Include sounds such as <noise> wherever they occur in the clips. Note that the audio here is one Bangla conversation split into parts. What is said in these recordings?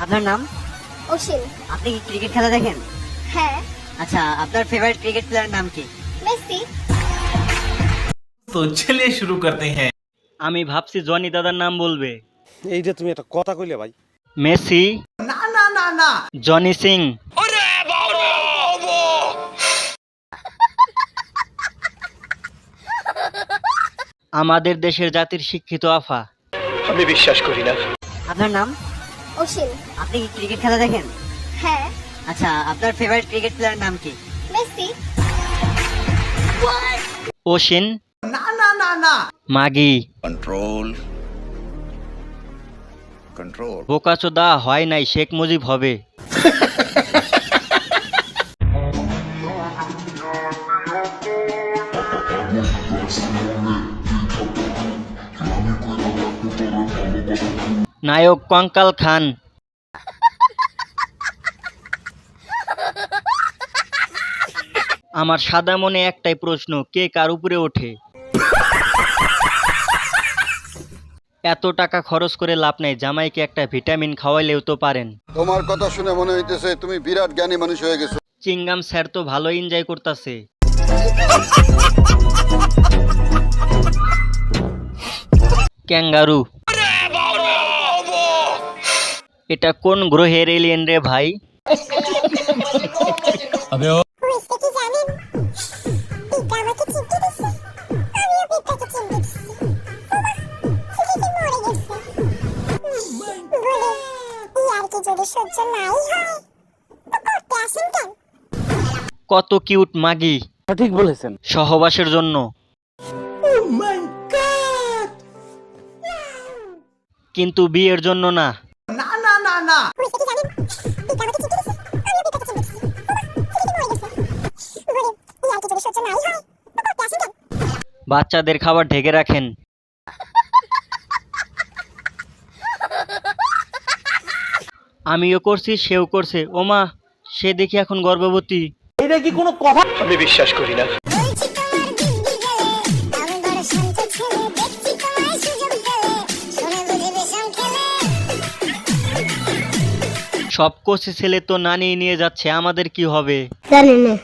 আপনার নাম? অশিন আপনি কি ক্রিকেট খেলা দেখেন? হ্যাঁ। আচ্ছা আপনার ফেভারিট ক্রিকেট প্লেয়ার নাম কি? মেসি। তো চলে শুরু করতে হ্যাঁ। আমি ভাবছি জনি দাদার নাম বলবে। এইটা তুমি একটা কথা কইলে ভাই। মেসি। না না না না। জনি সিং। আমাদের দেশের জাতির শিক্ষিত আফা। আমি বিশ্বাস করি না। আপনার নাম? অসীম। আপনি কি ক্রিকেট খেলা দেখেন? হ্যাঁ। আচ্ছা আপনার ফেভারিট ক্রিকেট প্লেয়ারের নাম কি? মেসি। ওশিন মাগি। কন্ট্রোল কন্ট্রোল বোকাচোদা হয় নাই শেখ মুজিব হবে। <laughs> নায়ক কঙ্কাল খান। আমার সাদা মনে একটাই প্রশ্ন কে কার উপরে ওঠে? এত টাকা খরচ করে লাভ নেই জামাইকে একটা ভিটামিন খাওয়াইলেও তো পারেন। তোমার কথা শুনে মনে হইতেছে তুমি বিরাট জ্ঞানী মানুষ হয়ে গেছো। চিংগাম স্যার তো ভালো এনজয় করতেছে। <laughs> ক্যাঙ্গারু। এটা কোন গ্রহের এলিয়েন রে ভাই? হয় কত কিউট মাগি। সঠিক বলেছেন। সহবাসের জন্য। কিন্তু বিয়ের জন্য না। হয় কেন বাচ্চাদের খাবার ঢেকে রাখেন। আমিও করছি সেও করছে। ওমা সে দেখি এখন গর্ভবতী। এটা কি কোনো কথা? আমি বিশ্বাস করি দিব্যি সব কোষে ছেলে তো নানি নিয়ে যাচ্ছে আমাদের কি হবে? জানি না।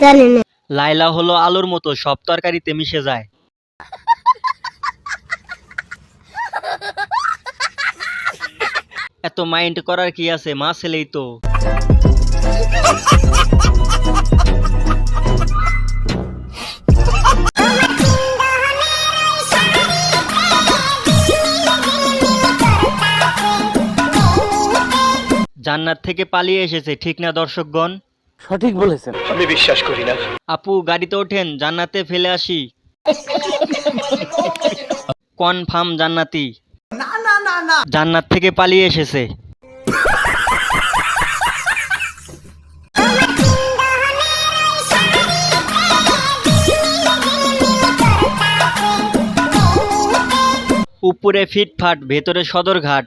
জানি না। লাইলা হলো আলুর মতো সব তরকারিতে মিশে যায়। এত মাইন্ড করার কি আছে মা ছেলেই তো। জান্নাত থেকে পালিয়ে এসেছে ঠিক না দর্শকগণ? সঠিক বলেছেন। আমি বিশ্বাস করি না। আপু গাড়িতে ওঠেন জান্নাতে ফেলে আসি। কনফার্ম জান্নাতি। জান্নাত থেকে পালিয়ে এসেছে। উপরে ফিটফাট ভেতরে সদরঘাট।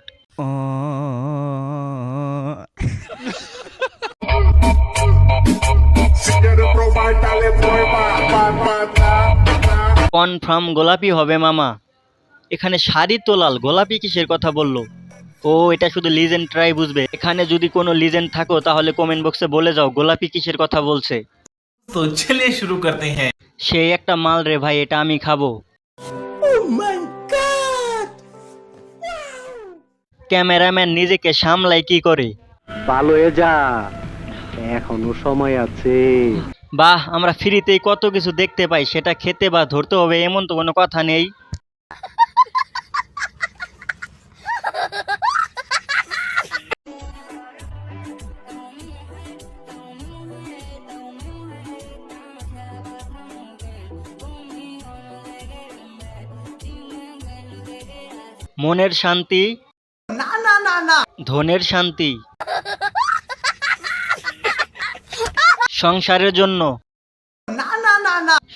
কনফার্ম গোলাপি হবে মামা। এখানে শাড়ি তো লাল গোলাপি কিসের কথা বলল? ও এটা শুধু লিজেন্ড ট্রাই বুঝবে। এখানে যদি কোনো লিজেন্ড থাকো তাহলে কমেন্ট বক্সে বলে যাও গোলাপি কিসের কথা বলছে। তো চলে শুরু করতে হ্যাঁ। সে একটা মাল রে ভাই এটা আমি খাব। oh ক্যামেরাম্যান নিজেকে সামলাই কি করে? ভালো যা এখনও সময় আছে। বাহ আমরা ফ্রিতেই কত কিছু দেখতে পাই সেটা খেতে বা ধরতে হবে এমন তো কোনো কথা নেই। মনের শান্তি। না না না না। ধনের শান্তি। সংসারের জন্য।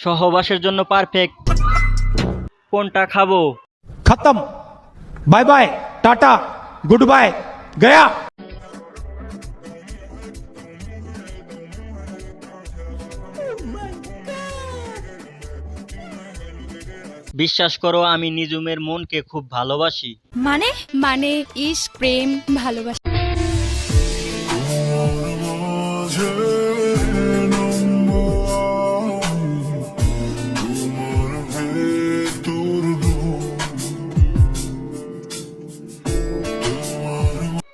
সহবাসের জন্য পারফেক্ট কোনটা খাব? খতম। Bye bye tata good bye Gaya. বিশ্বাস করো আমি নিজুমের মনকে খুব ভালোবাসি। মানে? মানে ইস প্রেম ভালোবাসি।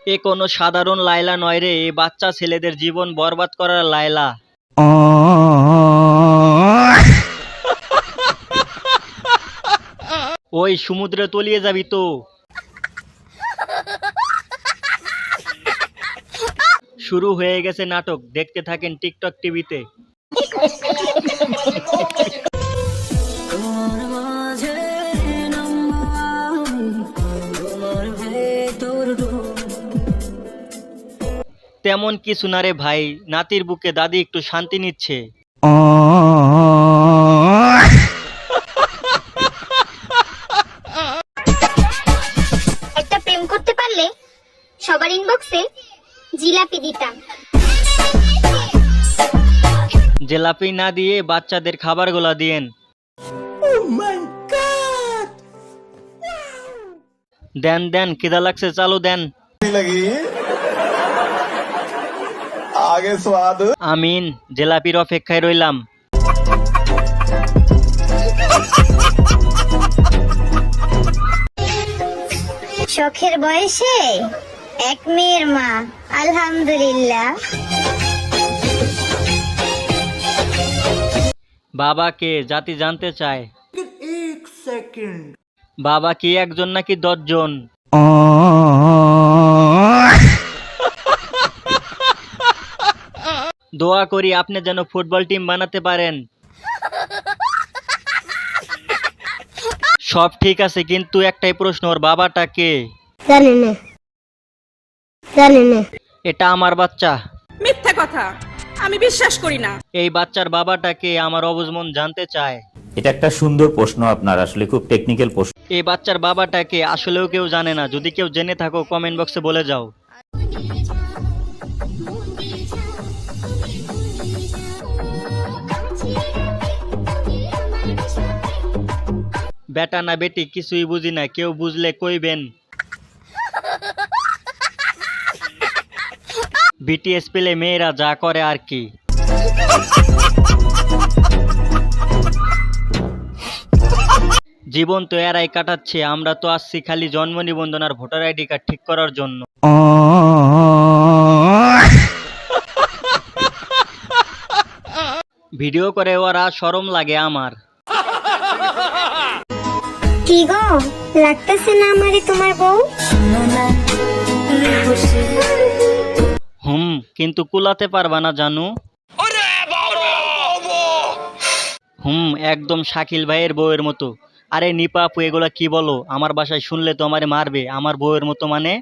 এ কোনো সাধারণ লাইলা নয় রে এ বাচ্চা ছেলেদের জীবন বরবাদ করার লাইলা <laughs> ওই সমুদ্রে তলিয়ে যাবি তো। শুরু হয়ে গেছে নাটক দেখতে থাকেন টিকটক টিভিতে। তেমন কিছু না রে ভাই। নাতির বুকে দাদি একটু শান্তি নিচ্ছে। একটা প্রেম করতে পারলে সবার ইনবক্সে জিলাপি দিতাম। জেলাপি না দিয়ে বাচ্চাদের খাবারগুলা দিয়েন। দেন দেন খিদা লাগছে চালু দেন। আমিন জেলাপির অপেক্ষায় রইলাম। শখের বয়সে এক মেয়ের মা আলহামদুলিল্লাহ। বাবাকে জাতি জানতে চায়। বাবা কি একজন নাকি দশজন? দোয়া করি আপনি যেন ফুটবল টিম বানাতে পারেন। সব ঠিক আছে কিন্তু একটাই প্রশ্ন ওর বাবাটা কে? জানি না। জানি না। এটা আমার বাচ্চা। মিথ্যা কথা। আমি বিশ্বাস করি না। এই বাচ্চার বাবাটা কে? আমার অবুঝ মন জানতে চায়। এটা একটা সুন্দর প্রশ্ন আপনার আসলে খুব টেকনিক্যাল প্রশ্ন। এই বাচ্চার বাবাটাকে আসলেও কেউ জানে না। যদি কেউ জেনে থাকো কমেন্ট বক্সে বলে যাও। বেটা না বেটি, কিছুই বুঝি না, কেউ বুঝলে কইবেন। বিটিএস পেলে মেয়েরা যা করে আর কি। জীবন তো এরাই কাটাচ্ছে, আমরা তো আসছি খালি জন্ম নিবন্ধন আর ভোটার আইডি কার্ড ঠিক করার জন্য। ভিডিও করে ওরা শরম লাগে আমার। কি গো? লাগতেছে না আমারে তোমার বউ? হুম কিন্তু কুলাতে পারবা না জানু। হুম একদম শাকিল ভাইয়ের বউয়ের মতো। আরে নিপা আপু এগুলা কি বলো? আমার বাসায় শুনলে তো আমারে মারবে আমার বউয়ের মতো মানে?